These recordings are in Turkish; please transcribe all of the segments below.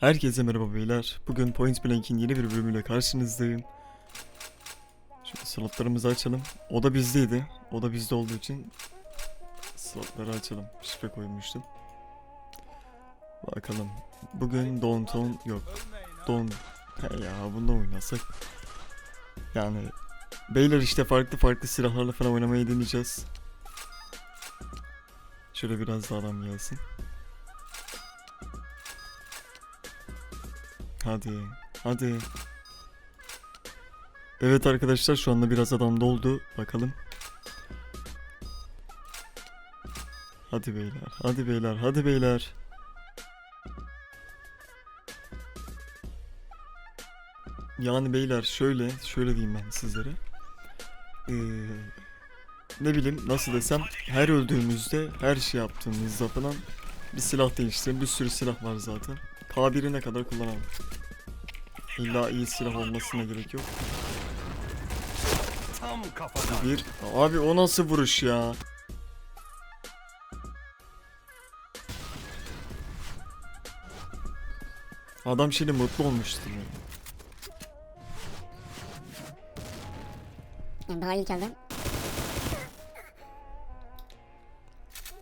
Herkese merhaba beyler. Bugün Point Blank'in yeni bir bölümüyle karşınızdayım. Şimdi slotlarımızı açalım. O da bizdeydi. O da bizde olduğu için slotları açalım. Şifre koymuştum. Bakalım. Bugün Downtown yok. Don ya bunda oynasak. Yani beyler işte farklı farklı silahlarla falan oynamayı deneyeceğiz. Şöyle biraz daha adam gelsin. Hadi. Hadi. Evet arkadaşlar şu anda biraz adam doldu. Bakalım. Hadi beyler. Hadi beyler. Hadi beyler. Yani beyler şöyle, şöyle diyeyim ben sizlere. Ee, ne bileyim nasıl desem her öldüğümüzde her şey yaptığımızda falan bir silah değiştirin. Bir sürü silah var zaten. K1'i ne kadar kullanalım. İlla iyi silah olmasına gerek yok. Tam kafadan. Bir abi o nasıl vuruş ya? Adam şimdi mutlu olmuştur ya. Yani daha ilk elden.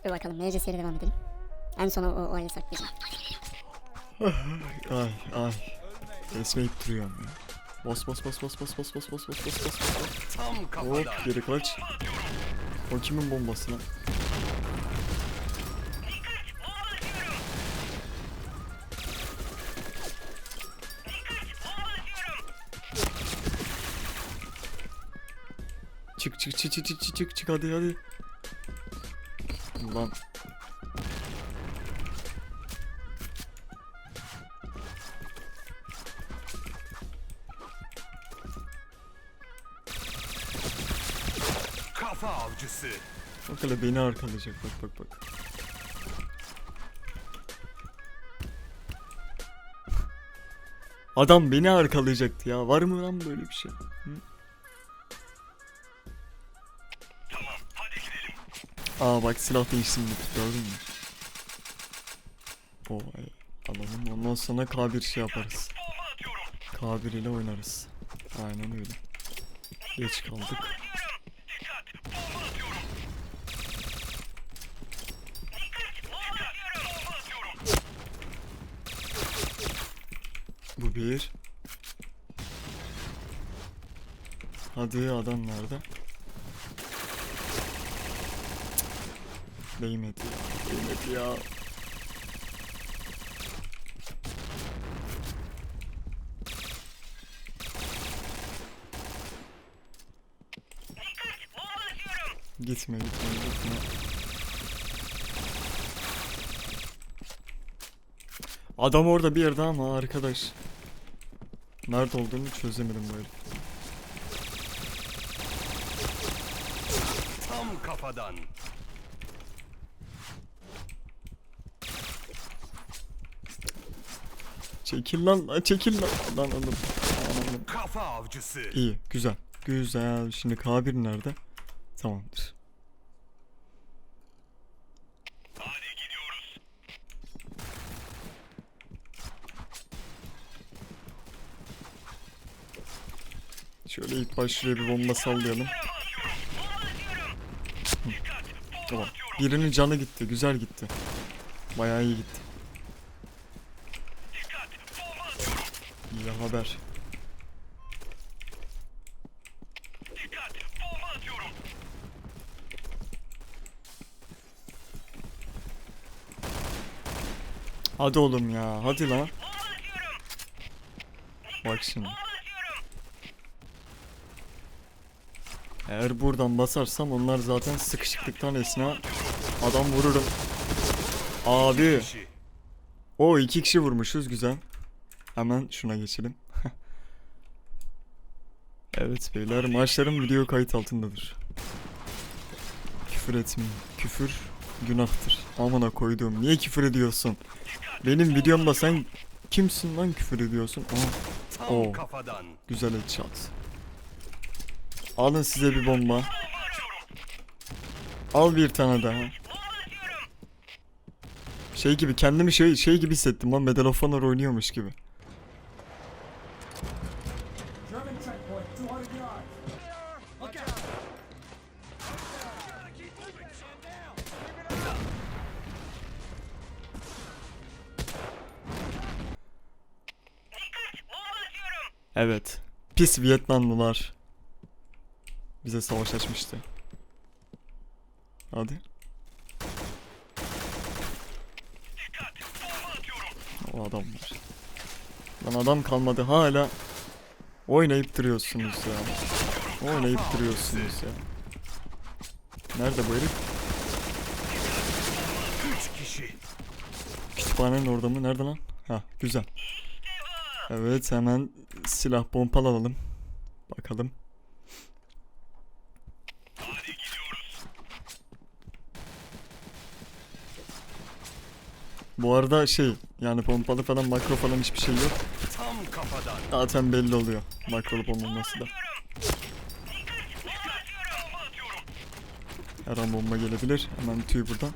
Dur bakalım nece seri devam edelim. En sona o, o eli saklayacağım. Ay ay. Esmeyip duruyorum ya. Bas bas bas bas bas bas bas bas bas bas bas bas. Tam Hop kafadan. geri kaç. O kimin bombası lan? Çık çık çık çık çık çık çık hadi hadi. Ulan Kafa avcısı. bak hele beni arkalayacak bak bak bak. Adam beni arkalayacaktı ya. Var mı lan böyle bir şey? Hı? Aa bak silah değiştim gördün mü? O alalım ondan sonra K1 şey yaparız. K1 ile oynarız. Aynen öyle. Geç kaldık. Bu bir. Hadi adam nerede? Değmedi ya. Değmedi ya. Gitme gitme gitme. Adam orada bir yerde ama arkadaş. Nerede olduğunu çözemedim böyle. Tam kafadan. Çekil lan, lan çekil lan. Lan oğlum. Kafa avcısı. İyi, güzel. Güzel. Şimdi K1 nerede? Tamamdır. Şöyle ilk baş şuraya bir bomba sallayalım. Hı, Tamam. Birinin canı gitti. Güzel gitti. Bayağı iyi gitti. İyi haber. Hadi oğlum ya. Hadi lan. Bak şimdi. Eğer buradan basarsam onlar zaten sıkışıklıktan esna adam vururum. Abi. O iki kişi vurmuşuz güzel. Hemen şuna geçelim. evet beyler maçlarım video kayıt altındadır. Küfür etmeyin. Küfür günahtır. Amına koyduğum niye küfür ediyorsun? Benim videomda sen Kimsin lan küfür ediyorsun? Aa, Oo. güzel headshot. Alın size bir bomba. Al bir tane daha. Şey gibi kendimi şey şey gibi hissettim lan Medal of Honor oynuyormuş gibi. Evet. Pis Vietnamlılar. Bize savaş açmıştı. Hadi. O adamlar. Lan adam kalmadı hala oynayıp duruyorsunuz ya. Oynayıp duruyorsunuz ya. Nerede bu herif? Üç kişi. Kütüphanenin orada mı? Nerede lan? Ha güzel. Evet hemen silah pompalı alalım. Bakalım. Bu arada şey yani pompalı falan makro falan hiçbir şey yok. Tam kafadan. Zaten belli oluyor makro olup olmaması da. Her an bomba gelebilir. Hemen tüy buradan.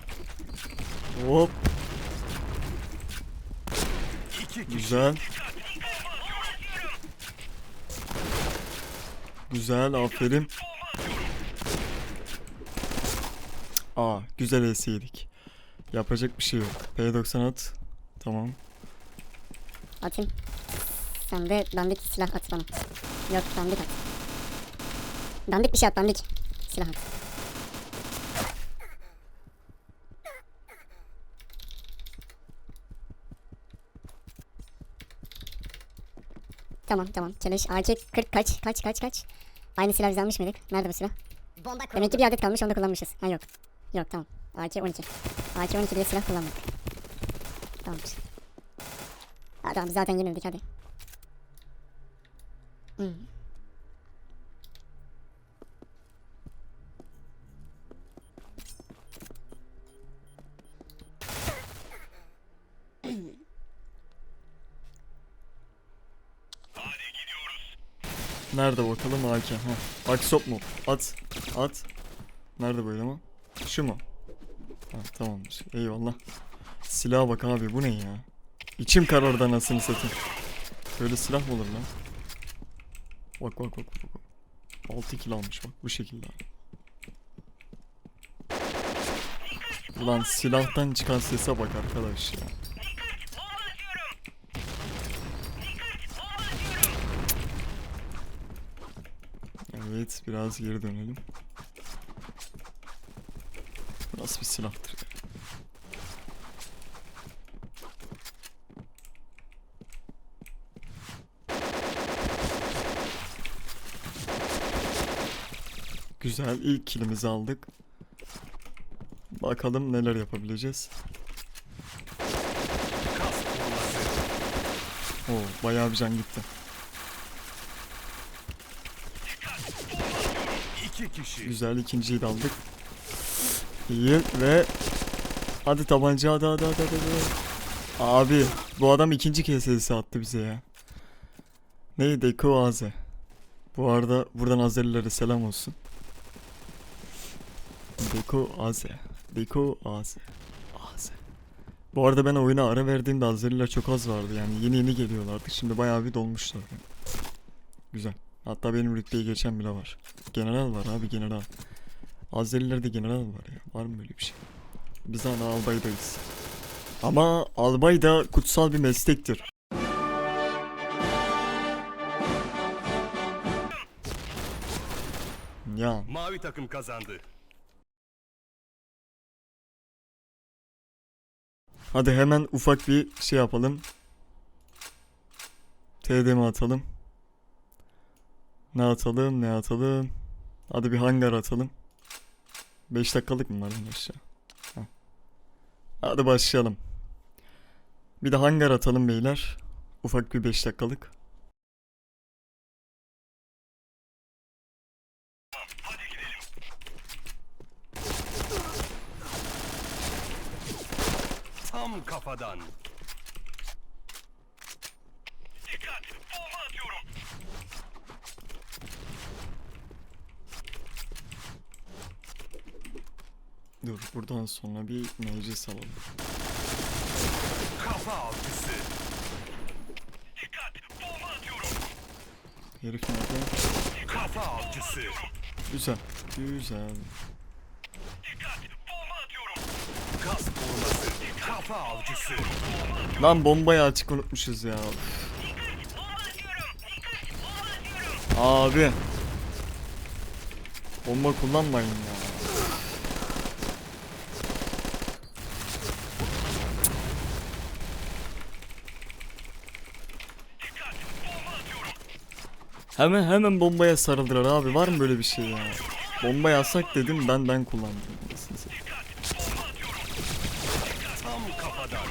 Hop güzel. Güzel aferin. Aa güzel ace yedik. Yapacak bir şey yok. P90 at. Tamam. Atayım. Sen de dandik silah at bana. Yok dandik at. Dandik bir şey at dandik. Silah at. Tamam tamam. Çalış. AK 40 kaç kaç kaç kaç. Aynı silah biz almış mıydık? Nerede bu silah? Bomba Demek ki bir adet kalmış onu da kullanmışız. Ha yok. Yok tamam. AK 12. AK 12 diye silah kullanmadık. Tamamdır. Ha tamam zaten yenildik hadi. Nerede bakalım AK? Ha. Aksop mu? At. At. Nerede böyle ama? Şu mu? Ha, tamamdır. Eyvallah. Silaha bak abi bu ne ya? İçim karardı anasını satayım. Böyle silah mı olur lan? Bak bak bak bak. bak. 6 kill almış bak bu şekilde abi. Ulan silahtan çıkan sese bak arkadaş ya. Evet biraz geri dönelim. Nasıl bir silahtır ya? Güzel ilk kilimizi aldık. Bakalım neler yapabileceğiz. Oo bayağı bir can gitti. Güzel ikinciyi de aldık. İyi ve hadi tabanca hadi hadi hadi hadi. Abi bu adam ikinci kez elisi attı bize ya. Neydi? Eko Aze. Bu arada buradan Azerilere selam olsun. Deko Aze. Deko Aze. Aze. Bu arada ben oyuna ara verdiğimde Azeriler çok az vardı yani yeni yeni geliyorlardı. Şimdi bayağı bir dolmuşlar. Güzel. Hatta benim rütbeyi geçen bile var. General var abi general. Azerilerde general var ya. Var mı böyle bir şey? Biz hala albaydayız. Ama albay da kutsal bir meslektir. Ya Mavi takım kazandı. Hadi hemen ufak bir şey yapalım. TDM atalım. Ne atalım ne atalım. Hadi bir hangar atalım. 5 dakikalık mı var aşağı? Hadi başlayalım. Bir de hangar atalım beyler. Ufak bir 5 dakikalık. Tam kafadan. Dikkat! Bomba atıyorum. Dur buradan sonra bir meclis alalım. Kafa avcısı. Dikkat! Bomba atıyorum. Herif nerede? Kafa avcısı. Güzel. Güzel. Kafa avcısı. Lan bombayı açık unutmuşuz ya. Abi. Bomba kullanmayın ya. Hemen hemen bombaya sarıldılar abi. Var mı böyle bir şey ya? Bomba yasak dedim ben ben kullandım. Anasını satayım. Tam kafadan.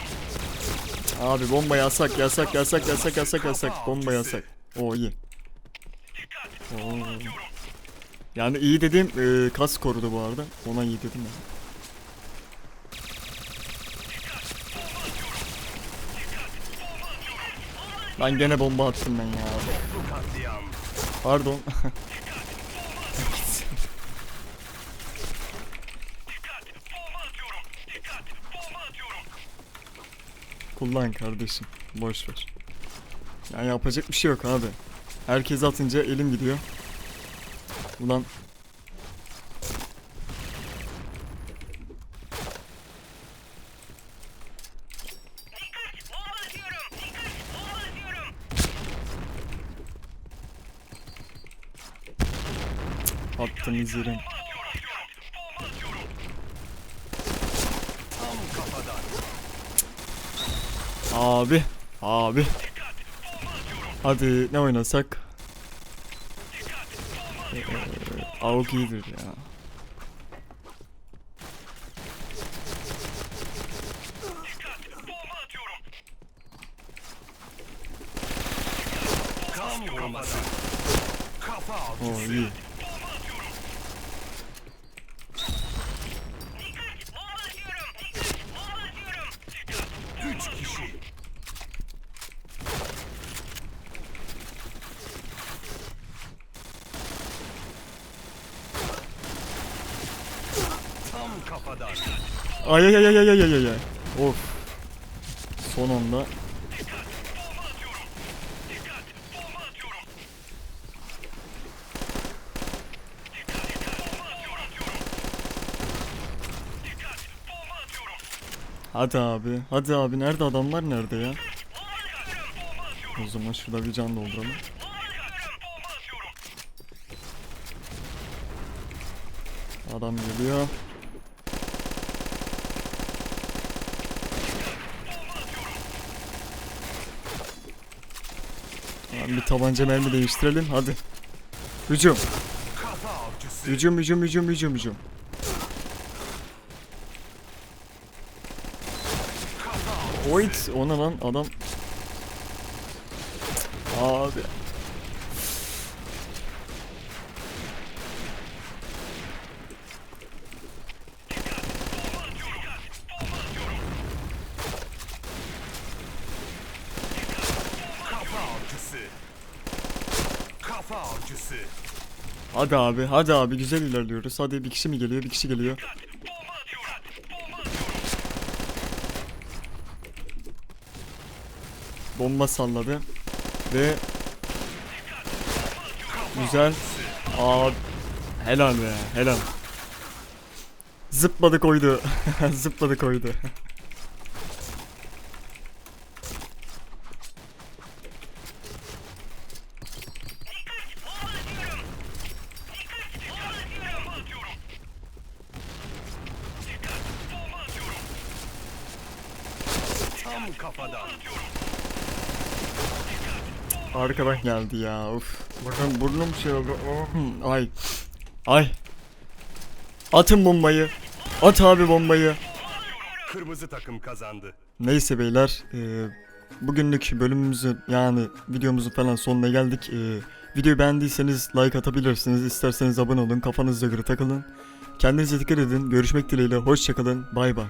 Abi bomba yasak yasak yasak yasak yasak yasak bomba yasak. O iyi. Oo. Yani iyi dedim e, kas korudu bu arada. Ona iyi dedim ya. Lan gene bomba attım ben ya. Pardon. Kullan kardeşim. Boş ver. Yani yapacak bir şey yok abi. Herkes atınca elim gidiyor. Ulan attığınız yerin. Tam kafadan. Abi. Abi. Hadi ne oynasak? Ee, AUK iyidir ya. Tam koruması. Kafa O avcısı. iyi. Üç kişi. Tam kafadan. Ay ay ay ay ay ay ay. Of. Son anda. Hadi abi. Hadi abi. Nerede adamlar nerede ya? O zaman şurada bir can dolduralım. Adam geliyor. Tamam, bir tabanca mermi değiştirelim hadi. Hücum. Hücum hücum hücum hücum hücum. Oit ona lan adam. Abi. Kafa avcısı. Kafa avcısı. Hadi abi hadi abi güzel ilerliyoruz. Hadi bir kişi mi geliyor bir kişi geliyor. Bomba salladı. Ve Güzel. Aa, helal be helal. Zıpladı koydu. Zıpladı koydu. Tam kafadan. Arkadan geldi ya. Uf. Burnum, burnum şey oldu. Oh, Ay. Ay. Atın bombayı. At abi bombayı. Kırmızı takım kazandı. Neyse beyler. e, bugünlük bölümümüzün yani videomuzun falan sonuna geldik. E, videoyu beğendiyseniz like atabilirsiniz. İsterseniz abone olun. Kafanıza göre takılın. Kendinize dikkat edin. Görüşmek dileğiyle. Hoşçakalın. Bay bay.